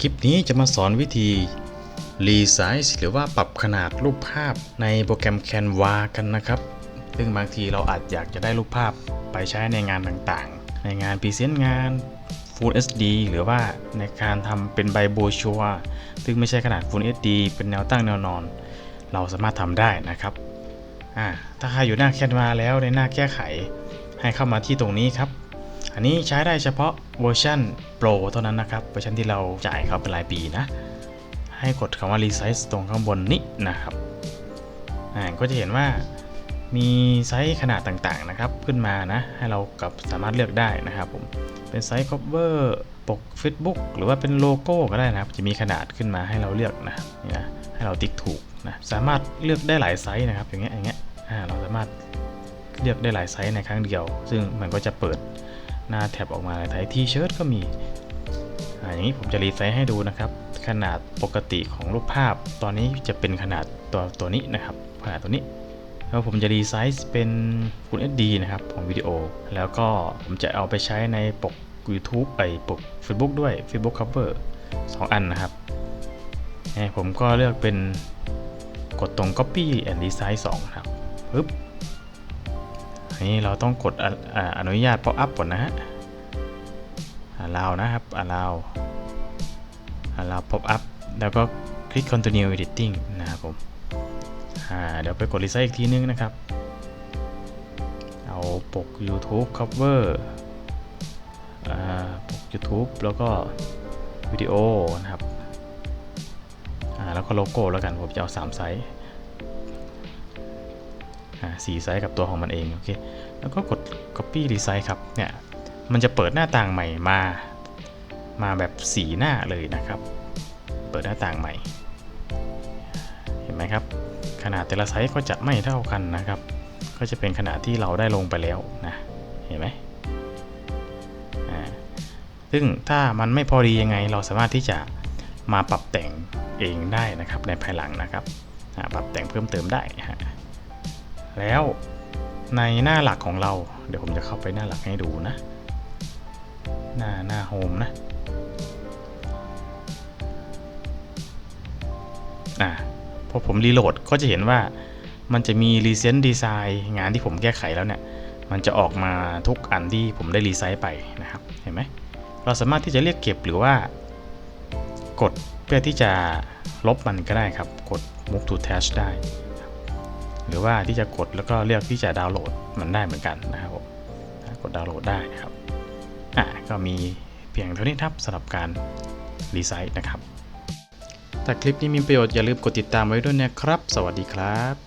คลิปนี้จะมาสอนวิธีรีไซส์หรือว่าปรับขนาดรูปภาพในโปรแกรม Canva กันนะครับ ซึ่งบางทีเราอาจอยากจะได้รูปภาพไปใช้ในงานต่างๆ ในงานพรีเซนต์งาน Full HD หรือว่าในการทำเป็นใบโบชัวซึ่งไม่ใช่ขนาด Full HD เป็นแนวตั้งแนวนอน เราสามารถทำได้นะครับ ถ้าใครอยู่หน้า Canva แล้วในหน้าแก้ไข ให้เข้ามาที่ตรงนี้ครับ อันนี้ใช้ได้เฉพาะเวอร์ชัน Pro เท่านั้นนะครับ เวอร์ชันที่เราจ่ายเขาเป็นรายปีนะ ให้กดคำว่า Resize ตรงข้างบนนี้นะครับ อ่า ก็จะเห็นว่ามีไซส์ขนาดต่างๆนะครับ ขึ้นมานะ ให้เรากับสามารถเลือกได้นะครับผม เป็นไซส์ cover ปก Facebook หรือว่าเป็นโลโก้ก็ได้นะครับ จะมีขนาดขึ้นมาให้เราเลือกนะนี่นะ ให้เราติ๊กถูกนะ สามารถเลือกได้หลายไซส์นะครับ อย่างเงี้ย อย่างเงี้ย อ่า เราสามารถเลือกได้หลายไซส์ในครั้งเดียว ซึ่งมันก็จะเปิด หน้าแท็บออกมาหลายไซส์ทีเชิ้ตก็มีอย่างนี้ผมจะรีไซส์ให้ดูนะครับ ขนาดปกติของรูปภาพ ตอนนี้จะเป็นขนาดตัวตัวนี้นะครับขนาดตัวนี้แล้วผมจะรีไซส์เป็น Full HD นะครับของวิดีโอ แล้วก็ผมจะเอาไปใช้ในปก YouTube ไปปก Facebook ด้วย Facebook Cover 2 อันนะครับผมก็เลือกเป็นกดตรง Copy and Resize 2 ครับปึ๊บ นนี้เราต้องกดออนุญาต pop up ก่อนนะฮะ allow นะครับ allow allow pop up แล้วก็คลิก continue editing นะครับผมอ่าเดี๋ยวไปกด resize อีกทีนึงนะครับ เอาปก YouTube cover อ่าปก YouTube แล้วก็วิดีโอนะครับอ่าแล้วก็โลโก้แล้วกันผมจะเอา 3 ไซส์ สีไซส์กับตัวของมันเองโอเคแล้วก็กด copy resize ครับเนี่ยมันจะเปิดหน้าต่างใหม่มา มาแบบสีหน้าเลยนะครับ เปิดหน้าต่างใหม่ เห็นไหมครับ ขนาดแต่ละไซส์ก็จะไม่เท่ากันนะครับ ก็จะเป็นขนาดที่เราได้ลงไปแล้วนะเห็นไหมอ่าซึ่งถ้ามันไม่พอดียังไง เราสามารถที่จะมาปรับแต่งเองได้นะครับในภายหลังนะครับปรับแต่งเพิ่มเติมได้ฮะ แล้วในหน้าหลักของเรา เดี๋ยวผมจะเข้าไปหน้าหลักให้ดูนะ หน้าหน้าโฮมนะอ่าพอผมรีโหลดก็จะเห็นว่ามันจะมี Recent Design งานที่ผมแก้ไขแล้วเนี่ย มันจะออกมาทุกอันที่ผมได้รีไซต์ไปนะครับ เห็นไหม เราสามารถที่จะเรียกเก็บหรือว่า กดเพื่อที่จะลบมันก็ได้ครับ กด move to attach ได้ หรือว่าที่จะกดแล้วก็เลือกที่จะดาวน์โหลดมันได้เหมือนกันนะครับผมกดดาวน์โหลดได้นะครับอะก็มีเพียงเท่านี้ครับสำหรับการรีไซต์นะครับถ้าคลิปนี้มีประโยชน์อย่าลืมกดติดตามไว้ด้วยนะครับ สวัสดีครับ